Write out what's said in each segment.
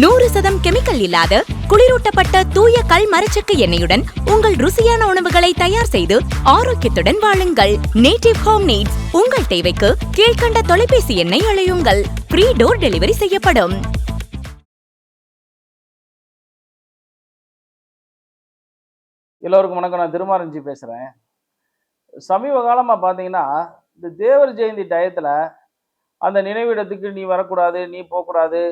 நூறு சதம் கெமிக்கல் இல்லாத குளிரூட்டப்பட்ட தூய கல் மரச்செக்கு எண்ணெயுடன் உங்கள் ருசியான உணவுகளை தயார் செய்து ஆரோக்கியத்துடன் வாழுங்கள். நேட்டிவ் ஹோம் நீட்ஸ் உங்கள் தேவைக்கு கீழ்க்கண்ட தொலைபேசி எண்ணை அழையுங்கள். ஃப்ரீ டோர் டெலிவரி செய்யப்படும். எல்லோருக்கும் வணக்கம். நான் திருமாரஞ்சி பேசுகிறேன் சமீப காலமாக பார்த்தீங்கன்னா இந்த தேவர் ஜெயந்தி டயத்தில் அந்த நினைவிடத்துக்கு நீ வரக்கூடாது நீ போகக்கூடாது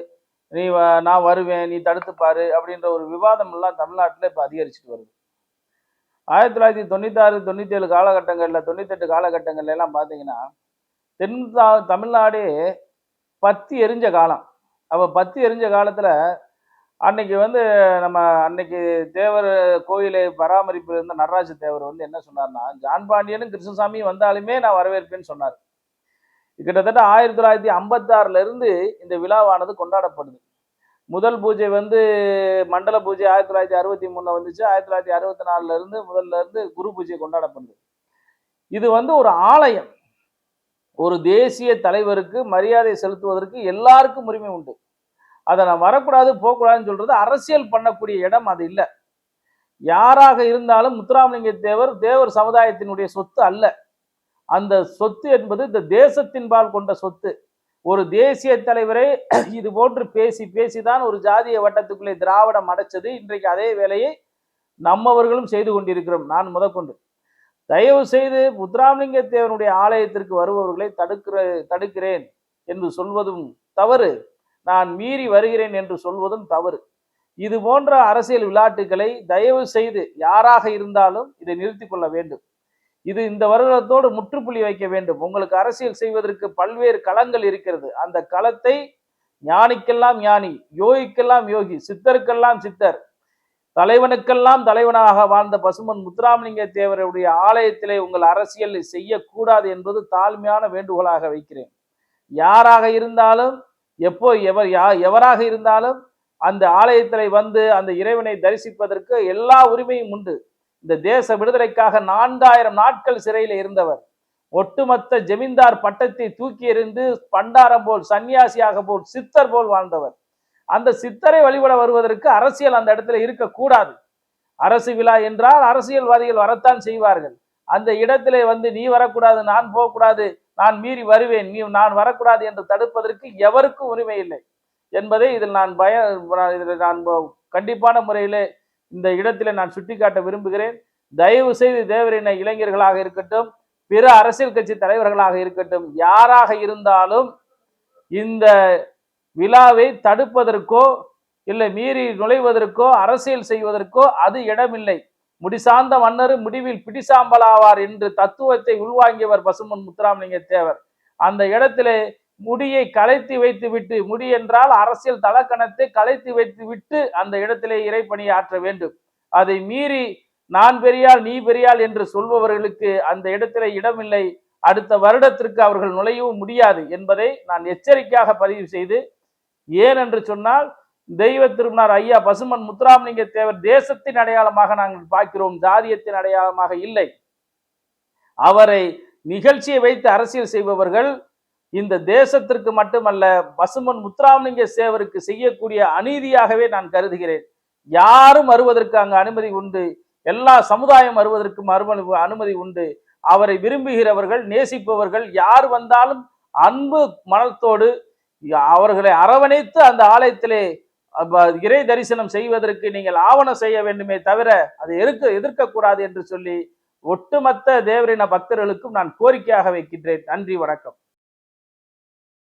நீ வ நான் வருவேன் நீ தடுத்துப்பாரு அப்படின்ற ஒரு விவாதம் எல்லாம் தமிழ்நாட்டில் இப்போ அதிகரிச்சுட்டு வருது. ஆயிரத்தி தொள்ளாயிரத்தி தொண்ணூத்தாறு தொண்ணூற்றி ஏழு காலகட்டங்களில் தொண்ணூத்தெட்டு காலகட்டங்கள்ல எல்லாம் பார்த்தீங்கன்னா தென் தா- தமிழ்நாடே பத்தி எரிஞ்ச காலம். அப்போ பத்தி எரிஞ்ச காலத்தில் அன்னைக்கு வந்து நம்ம அன்னைக்கு தேவர் கோயிலை பராமரிப்பில் இருந்த நடராஜ தேவர் வந்து என்ன சொன்னார்னா ஜான் பாண்டியனும் கிருஷ்ணசாமியும் வந்தாலுமே நான் வரவேற்பேன்னு சொன்னார். கிட்டத்தட்ட ஆயிரத்தி தொள்ளாயிரத்தி ஐம்பத்தாறுல இருந்து இந்த விழாவானது கொண்டாடப்படுது. முதல் பூஜை வந்து மண்டல பூஜை ஆயிரத்தி தொள்ளாயிரத்தி அறுபத்தி மூணுல வந்துச்சு. ஆயிரத்தி தொள்ளாயிரத்தி அறுபத்தி நாலுல இருந்து முதல்ல இருந்து குரு பூஜை கொண்டாடப்படுது. இது வந்து ஒரு ஆலயம். ஒரு தேசிய தலைவருக்கு மரியாதை செலுத்துவதற்கு எல்லாருக்கும் உரிமை உண்டு. அதை நான் வரக்கூடாது போகக்கூடாதுன்னு சொல்றது அரசியல் பண்ணக்கூடிய இடம் அது இல்லை. யாராக இருந்தாலும் முத்துராமலிங்க தேவர் தேவர் சமுதாயத்தினுடைய சொத்து அல்ல. அந்த சொத்து என்பது இந்த தேசத்தின்பால் கொண்ட சொத்து. ஒரு தேசிய தலைவரை இது போன்று பேசி பேசி தான் ஒரு ஜாதிய வட்டத்துக்குள்ளே திராவிடம் அடைச்சது. இன்றைக்கு அதே வேலையை நம்மவர்களும் செய்து கொண்டிருக்கிறோம். நான் முதற்கொண்டு. தயவு செய்து முத்துராமலிங்க தேவனுடைய ஆலயத்திற்கு வருபவர்களை தடுக்கிற தடுக்கிறேன் என்று சொல்வதும் தவறு. நான் மீறி வருகிறேன் என்று சொல்வதும் தவறு. இது போன்ற அரசியல் விளையாட்டுகளை தயவு செய்து யாராக இருந்தாலும் இதை நிறுத்தி கொள்ள வேண்டும். இது இந்த வருடத்தோடு முற்றுப்புள்ளி வைக்க வேண்டும். உங்களுக்கு அரசியல் செய்வதற்கு பல்வேறு களங்கள் இருக்கிறது. அந்த களத்தை ஞானிக்கெல்லாம் ஞானி யோகிக்கெல்லாம் யோகி சித்தருக்கெல்லாம் சித்தர் தலைவனுக்கெல்லாம் தலைவனாக வாழ்ந்த பசுமன் முத்துராமலிங்க தேவருடைய ஆலயத்திலே உங்கள் அரசியல் செய்யக்கூடாது என்பது தாழ்மையான வேண்டுகோளாக வைக்கிறேன். யாராக இருந்தாலும் எப்போ எவர் யா எவராக இருந்தாலும் அந்த ஆலயத்தில் வந்து அந்த இறைவனை தரிசிப்பதற்கு எல்லா உரிமையும் உண்டு. இந்த தேச விடுதலைக்காக நான்காயிரம் நாட்கள் சிறையில் இருந்தவர். ஒட்டுமொத்த ஜமீன்தார் பட்டத்தை தூக்கி எறிந்து பண்டாரம் போல் சன்னியாசியாக போல் சித்தர் போல் வாழ்ந்தவர். அந்த சித்தரை வழிபட வருவதற்கு அரசியல் அந்த இடத்துல இருக்கக்கூடாது. அரசு விழா என்றால் அரசியல்வாதிகள் வரத்தான் செய்வார்கள். அந்த இடத்திலே வந்து நீ வரக்கூடாது நான் போகக்கூடாது நான் மீறி வருவேன் நீ நான் வரக்கூடாது என்று தடுப்பதற்கு எவருக்கும் உரிமை இல்லை. என்பதை இதில் நான் பய நான் இதில் நான் கண்டிப்பான முறையிலே இந்த இடத்தில் நான் சுட்டிக்காட்ட விரும்புகிறேன். தயவு செய்து தேவரின இளைஞர்களாக இருக்கட்டும் பிற அரசியல் கட்சி தலைவர்களாக இருக்கட்டும் யாராக இருந்தாலும் இந்த விழாவை தடுப்பதற்கோ இல்லை மீறி நுழைவதற்கோ அரசியல் செய்வதற்கோ அது இடமில்லை. முடிசார்ந்த மன்னர் முடிவில் பிடிசாம்பலாவார் என்று தத்துவத்தை உள்வாங்கியவர் பசுமன் முத்துராமலிங்க தேவர். அந்த இடத்திலே முடியை கலைத்து வைத்து விட்டு முடி என்றால் அரசியல் தலக்கணத்தை கலைத்து வைத்து விட்டு அந்த இடத்திலே இறைப்பணியை ஆற்ற வேண்டும். அதை மீறி நான் பெரியால் நீ பெரியால் என்று சொல்பவர்களுக்கு அந்த இடத்திலே இடமில்லை. அடுத்த வருடத்திற்கு அவர்கள் நுழையவும் முடியாது என்பதை நான் எச்சரிக்கையாக பதிவு செய்து ஏன் என்று சொன்னால் தெய்வ திருமணார் ஐயா பசுமன் முத்துராமலிங்க தேவர் தேசத்தின் அடையாளமாக நாங்கள் பார்க்கிறோம் ஜாதியத்தின் அடையாளமாக இல்லை. அவரை நிகழ்ச்சியை வைத்து அரசியல் செய்பவர்கள் இந்த தேசத்திற்கு மட்டுமல்ல பசுமன் முத்துராமலிங்க சேவருக்கு செய்யக்கூடிய அநீதியாகவே நான் கருதுகிறேன். யாரும் வருவதற்கு அங்கு அனுமதி உண்டு. எல்லா சமுதாயம் வருவதற்கும் அனுமதி அனுமதி உண்டு. அவரை விரும்புகிறவர்கள் நேசிப்பவர்கள் யார் வந்தாலும் அன்பு மனத்தோடு அவர்களை அரவணைத்து அந்த ஆலயத்திலே இறை தரிசனம் செய்வதற்கு நீங்கள் ஆவணம் செய்ய வேண்டுமே தவிர அதை எதிர்க்க எதிர்க்கக்கூடாது என்று சொல்லி ஒட்டுமொத்த தேவரின பக்தர்களுக்கும் நான் கோரிக்கையாக வைக்கின்றேன். நன்றி வணக்கம்.